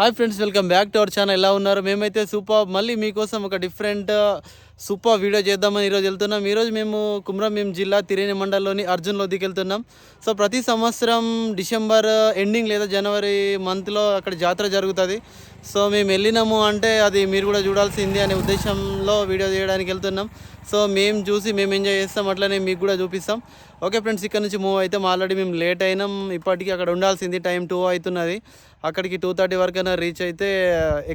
Hi friends welcome back to our channel. ఎలా ఉన్నారు? మేమైతే సూపర్. మళ్ళీ మీకోసం ఒక డిఫరెంట్ సూపర్ వీడియో చేద్దామని ఈరోజు వెళ్తున్నాం. ఈరోజు మేము కుమ్రంభీం జిల్లా తిరేని మండలంలోని అర్జున్ లోదికి వెళ్తున్నాం. సో ప్రతి సంవత్సరం డిసెంబర్ ఎండింగ్ లేదా జనవరి మంత్లో అక్కడ జాతర జరుగుతుంది. సో మేము వెళ్ళినాము అంటే అది మీరు కూడా చూడాల్సింది అనే ఉద్దేశంలో వీడియో చేయడానికి వెళ్తున్నాం. సో మేము చూసి మేము ఎంజాయ్ చేస్తాం అట్లనే మీకు కూడా చూపిస్తాం. ఓకే ఫ్రెండ్స్ ఇక్కడ నుంచి మూవ్ అయితే ఆల్రెడీ మేము లేట్ అయినాం. ఇప్పటికీ అక్కడ ఉండాల్సింది టైం టూ అవుతున్నది. అక్కడికి టూ థర్టీ వరకైనా రీచ్ అయితే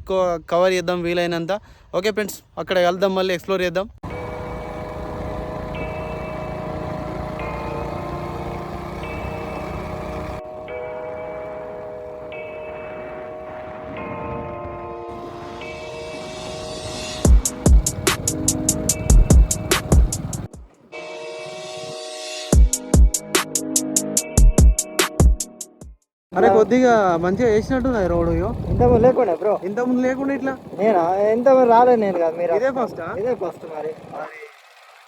ఎక్కువ కవర్ చేద్దాం వీలైనంత. ఓకే ఫ్రెండ్స్ అక్కడ వెళ్దాం మళ్ళీ ఎక్స్ప్లోర్ చేద్దాం. కొద్దిగా మంచిగా వేసినట్టున్నది రోడ్ ఇంతకు లేకుండా బ్రో. ఇంత ముందు లేకుండా ఇట్లా? నేనా? ఇంత రాలేదు నేను కదా మీరు? ఇదే ఫస్ట్ ఇదే ఫస్ట్ మరి.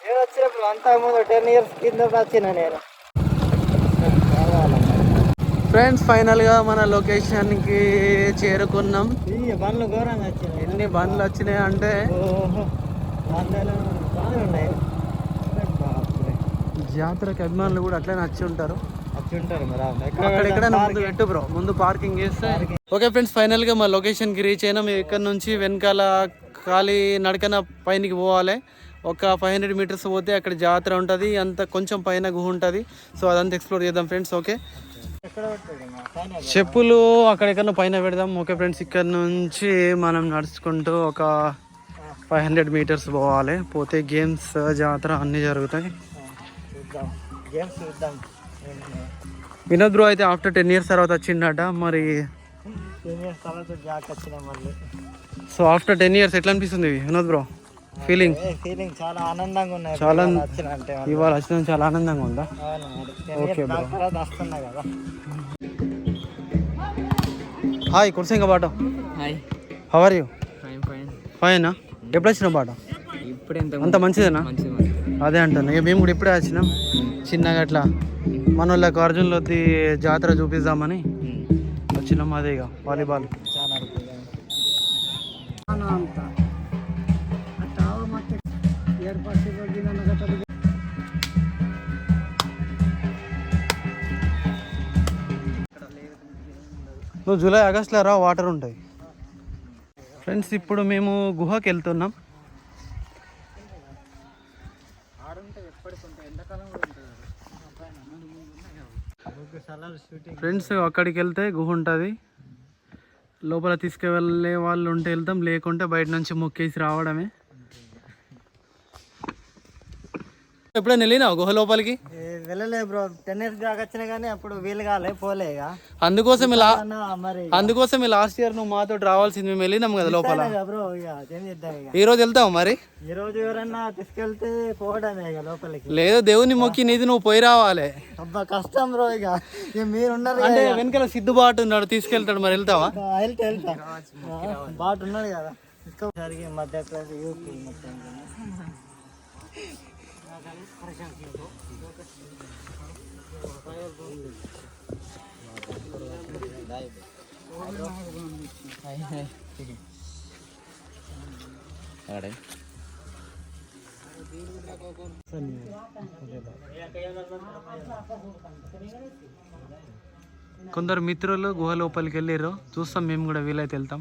నేను వచ్చినప్పుడు అంతా ముందు టెన్ ఇయర్స్ కింద వచ్చిన నేను. ఫ్రెండ్స్ ఫైనల్గా మన లొకేషన్కి చేరుకున్నాం. బండ్లు ఘోరంగా వచ్చినాయి. ఎన్ని బండ్లు వచ్చినాయి అంటే. జాతరకి అభిమానులు కూడా అట్లనే వచ్చి ఉంటారు. అక్కడ పెట్టు బ్రో ముందు పార్కింగ్ చేస్తే. ఓకే ఫ్రెండ్స్ ఫైనల్గా మా లొకేషన్కి రీచ్ అయినాం ఇక్కడ నుంచి వెనకాల ఖాళీ నడకన పైనకి పోవాలి. ఒక ఫైవ్ హండ్రెడ్ మీటర్స్ పోతే అక్కడ జాతర ఉంటుంది అంత కొంచెం పైన గుహ ఉంటుంది. సో అదంతా ఎక్స్ప్లోర్ చేద్దాం ఫ్రెండ్స్ ఓకే? చెప్పులు అక్కడెక్కడ పైన పెడదాం. ఓకే ఫ్రెండ్స్ ఇక్కడ నుంచి మనం నడుచుకుంటూ ఒక ఫైవ్ హండ్రెడ్ మీటర్స్ పోవాలి. పోతే గేమ్స్ జాతర అన్నీ జరుగుతాయి. చూద్దాం. గేమ్స్ చూద్దాం. వినోద్ బ్రో అయితే ఆఫ్టర్ టెన్ ఇయర్స్ తర్వాత వచ్చిండట మరి సో ఆఫ్టర్ టెన్ ఇయర్స్ ఎట్లా అనిపిస్తుంది వినోద్ బ్రో ఫీలింగ్ ఫీలింగ్ చాలా ఆనందంగా ఉన్నాయి చాలా వచ్చిన అంటే ఇవాళ వచ్చిన చాలా ఆనందంగా ఉందా? ఓకే కదా. హాయ్ కుర్సింగ బాట hi how are you fine fine ఫైనా ఎప్పుడు వచ్చిన బాట? ఇప్పుడు అంత మంచిదేనా? మంచిది అదే అంటాను ఇక మేము కూడా ఇప్పుడే వచ్చినాం. చిన్నగా అట్లా మన వాళ్ళకి అర్జున్లో జాతర చూపిద్దామని వచ్చినాం అదే ఇక వాలీబాల్. నువ్వు జూలై ఆగస్ట్లో రా వాటర్ ఉంటాయి. ఫ్రెండ్స్ ఇప్పుడు మేము గుహకి వెళ్తున్నాం. ఫ్రెండ్స్ అక్కడికి వెళ్తే గుహ ఉంటుంది. లోపల తీసుకువెళ్ళే వాళ్ళు ఉంటే వెళ్తాం లేకుంటే బయట నుంచి మొక్కేసి రావడమే. ఎప్పుడైనా వెళ్ళినావు గుహ లోపలికి వెళ్ళలే బ్రో. టెన్ ఇయర్స్ దాకా వచ్చినా కానీ అప్పుడు వీలు కాలే పోలే ఇక. అందుకోసం ఇలా మరి అందుకోసం లాస్ట్ ఇయర్ నువ్వు మాతో రావాల్సింది మేము వెళ్ళినాం కదా లోపల. బ్రో ఇక. ఏం చేద్దాం ఇక. ఈ రోజు వెళ్తావు మరి? ఈ రోజు ఎవరన్నా తీసుకెళ్తే పోవడమే ఇక లోపలికి. లేదు దేవుని మొక్కి నీది నువ్వు పోయి రావాలి. అబ్బా కష్టం బ్రో ఇక. ఇక మీరు ఉన్నారు అంటే వెనకాల సిద్ధుబాటు ఉన్నాడు తీసుకెళ్తాడు మరి వెళ్తావా? వెళ్తా వెళ్తా. బాట ఉన్నాడు కదా. సరిగ్గా మధ్యప్రదేశ్ యూపీ మొత్తం. కొందరు మిత్రులు గుహ లోపలికి వెళ్ళారు చూస్తాం మేము కూడా వీలైతే వెళ్తాం.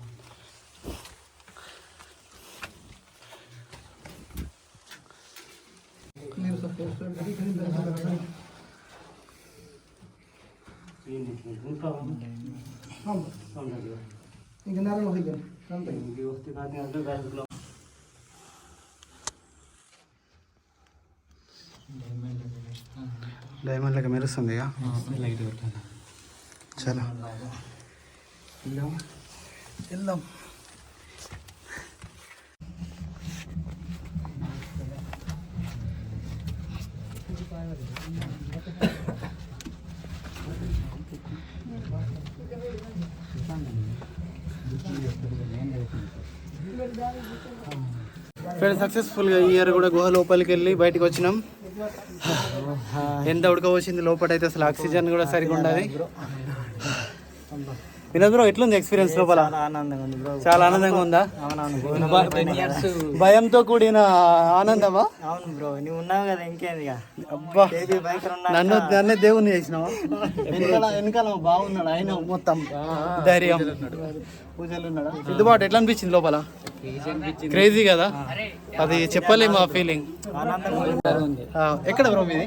డైమండ్ లెక్క మెరుస్తుంది చాలా వెళ్దాం ఫ్రెండ్ సక్సెస్ఫుల్గా ఈ ఇయర్ కూడా గుహ లోపలికి వెళ్ళి బయటకు వచ్చినాం. ఎంత ఉడక వచ్చింది లోపల అయితే అసలు ఆక్సిజన్ కూడా సరిగా ఉండాలి వినోద్ బ్రో ఎట్లుంది ఎక్స్పీరియన్స్ లోపల? చాలా ఆనందంగా ఉంది బ్రో చాలా ఆనందంగా ఉందా? అవునవును భయంతో కూడిన ఆనందమా? అవును బ్రో నువ్వు ఉన్నావు కదా ఇంకేంది ఇక? అబ్బా. నన్ను నన్నే దేవుని చేసినావా? వెనకాల వెనకాల బాగున్నాడు ఆయన మొత్తం. ధైర్యం. పూజలు ఉన్నాడా. సిద్ధుబాటు ఎట్లా అనిపించింది లోపల? క్రేజీ కదా? అది చెప్పలేము ఆ ఫీలింగ్ ఆనందంగా ఉంది. ఎక్కడ బ్రో మీది?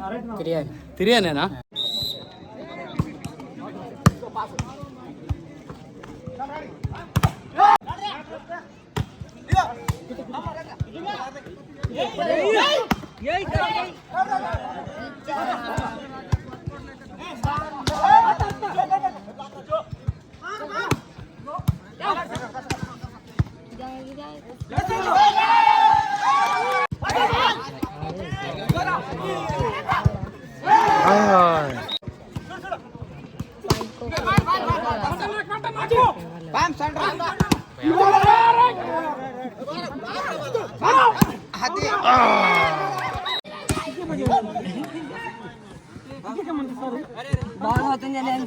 Ah! క్రియాలి తిరిగానేనా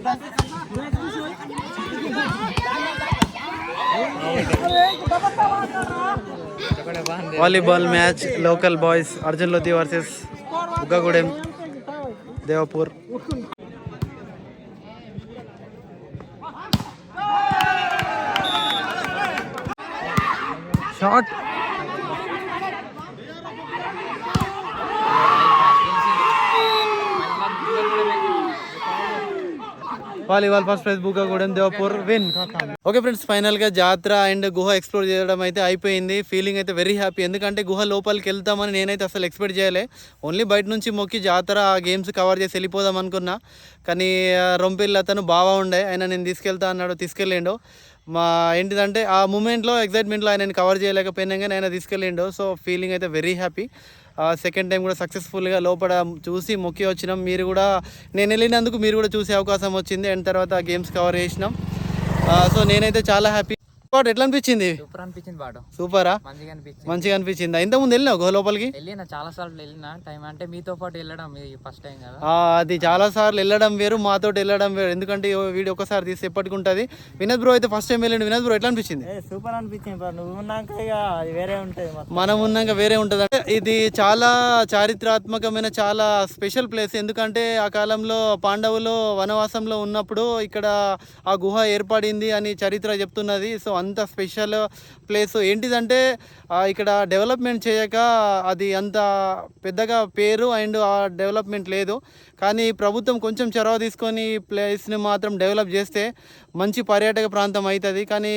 volleyball match local boys Arjun Lodhi versus Buggagudem Devapur shot Volleyball first prize Buggagudem Devapur win. Okay friends ఫైనల్గా జాతర అండ్ గుహ ఎక్స్ప్లోర్ చేయడం అయితే అయిపోయింది. ఫీలింగ్ అయితే వెరీ హ్యాపీ ఎందుకంటే గుహ లోపలికి వెళ్తామని నేనైతే అసలు ఎక్స్పెక్ట్ చేయలే. ఓన్లీ బయట నుంచి మొక్కి జాతర ఆ గేమ్స్ కవర్ చేసి వెళ్ళిపోదాం అనుకున్నా. కానీ రొంపిల్లు అతను బాగా ఉండే. ఆయన నేను తీసుకెళ్తా అన్నాడు తీసుకెళ్ళిండు. మా ఏంటిదంటే ఆ మూమెంట్లో ఎగ్జైట్మెంట్లో ఆయన కవర్ చేయలేకపోయినా కానీ ఆయన తీసుకెళ్ళిండు. సో ఫీలింగ్ అయితే వెరీ హ్యాపీ సెకండ్ టైం కూడా సక్సెస్ఫుల్గా లోపల చూసి మొక్కి వచ్చినాం. మీరు కూడా నేను వెళ్ళినందుకు మీరు కూడా చూసే అవకాశం వచ్చింది. అండ్ తర్వాత గేమ్స్ కవర్ చేసినాం. సో నేనైతే చాలా హ్యాపీ పాటు ఎట్లా అనిపించింది సూపర్ అనిపించింది బాడు. సూపరా? మంచిగా అనిపించింది. మంచిగా అనిపించింది? ఇంతకుముందు వెళ్ళినావు గుహ లోపలికి? వెళ్ళిన చాలా సార్లు వెళ్ళిన టైం. అంటే మీతో పాటు వెళ్ళడం ఫస్ట్ టైం కదా. ఆ, అది చాలా సార్లు వెళ్ళడం వేరు మాతో వెళ్ళడం వేరు. ఎందుకంటే వీడియో ఒకసారి తీసి ఎప్పటికి ఉంటుంది వినోద్ బ్రో అయితే ఫస్ట్ టైం వెళ్ళండి. వినోద్ బ్రో ఎట్లా అనిపించింది ఏ సూపర్ అనిపించింది నువ్వు ఉన్నాక వేరే ఉంటుంది మనం ఉన్నాక వేరే ఉంటుంది. అంటే ఇది చాలా చారిత్రాత్మకమైన చాలా స్పెషల్ ప్లేస్. ఎందుకంటే ఆ కాలంలో పాండవులు వనవాసంలో ఉన్నప్పుడు ఇక్కడ ఆ గుహ ఏర్పడింది అని చరిత్ర చెప్తున్నది. సో అంత స్పెషల్ ప్లేస్. ఏంటిదంటే ఇక్కడ డెవలప్మెంట్ చేయక అది అంత పెద్దగా పేరు అండ్ ఆ డెవలప్మెంట్ లేదు. కానీ ప్రభుత్వం కొంచెం చొరవ తీసుకొని ప్లేస్ని మాత్రం డెవలప్ చేస్తే మంచి పర్యాటక ప్రాంతం అవుతుంది కానీ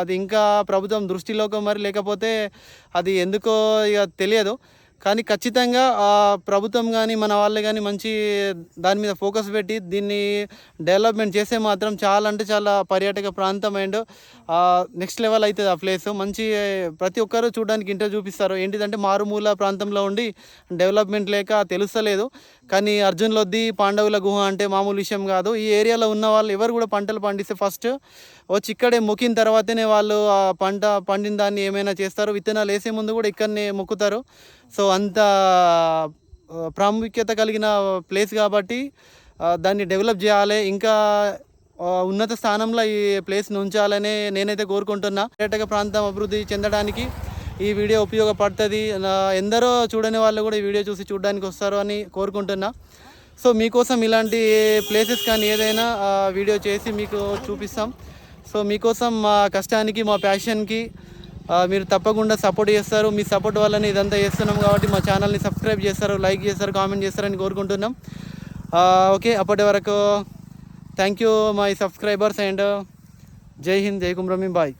అది ఇంకా ప్రభుత్వం దృష్టిలోకి మరి లేకపోతే అది ఎందుకో ఇక తెలియదు. కానీ ఖచ్చితంగా ప్రభుత్వం కానీ మన వాళ్ళు కానీ మంచి దాని మీద ఫోకస్ పెట్టి దీన్ని డెవలప్మెంట్ చేస్తే మాత్రం చాలా అంటే చాలా పర్యాటక ప్రాంతం అండ్ నెక్స్ట్ లెవెల్ అవుతుంది ఆ ప్లేస్. మంచి ప్రతి ఒక్కరు చూడడానికి ఇంటర్ చూపిస్తారు. ఏంటిదంటే మారుమూల ప్రాంతంలో ఉండి డెవలప్మెంట్ లేక తెలుస్తలేదు. కానీ అర్జున్ లొద్ది పాండవుల గుహ అంటే మామూలు విషయం కాదు. ఈ ఏరియాలో ఉన్న వాళ్ళు ఎవరు కూడా పంటలు పండిస్తే ఫస్ట్ వచ్చి ఇక్కడే మొక్కిన తర్వాతనే వాళ్ళు ఆ పంట పండిన దాన్ని ఏమైనా చేస్తారు. విత్తనాలు వేసే ముందు కూడా ఇక్కడనే మొక్కుతారు. సో అంత ప్రాముఖ్యత కలిగిన ప్లేస్ కాబట్టి దాన్ని డెవలప్ చేయాలి. ఇంకా ఉన్నత స్థానంలో ఈ ప్లేస్ని ఉంచాలని నేనైతే కోరుకుంటున్నా. పర్యాటక ప్రాంతం అభివృద్ధి చెందడానికి ఈ వీడియో ఉపయోగపడుతుంది. ఎందరో చూడని వాళ్ళు కూడా ఈ వీడియో చూసి చూడడానికి వస్తారు అని కోరుకుంటున్నా. సో మీకోసం ఇలాంటి ప్లేసెస్ కానీ ఏదైనా వీడియో చేసి మీకు చూపిస్తాం. సో మీకోసం మా కష్టానికి మా ప్యాషన్కి మీరు తప్పకుండా సపోర్ట్ చేస్తారు. మీ సపోర్ట్ వల్లనే ఇదంతా చేస్తున్నాం కాబట్టి మా ఛానల్ని సబ్స్క్రైబ్ చేస్తారు లైక్ చేస్తారు కామెంట్ చేస్తారని కోరుకుంటున్నాం. ఓకే అప్పటి వరకు thank you my subscribers and Jai Hind Jai కుమ్రమీ bye